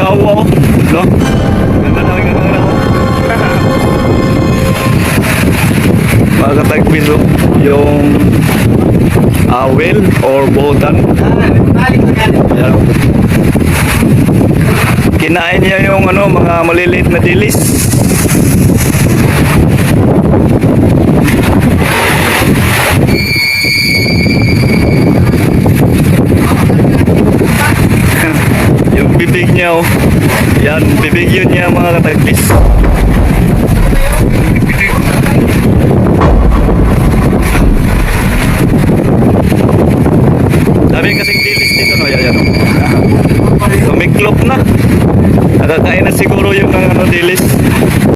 Nakakuha ko. No? Ganda na rin ang ako. Mga katagpin no? Yung ah, awel or botan. Yan. Kinain niya yung ano, mga maliliit na dilis. niya oh. Yan, bibigyan niya mga kataglis. Dami kasing dilis dito no, yan, yan oh. Kumiklop na. Nakakain na siguro yung ano dilis.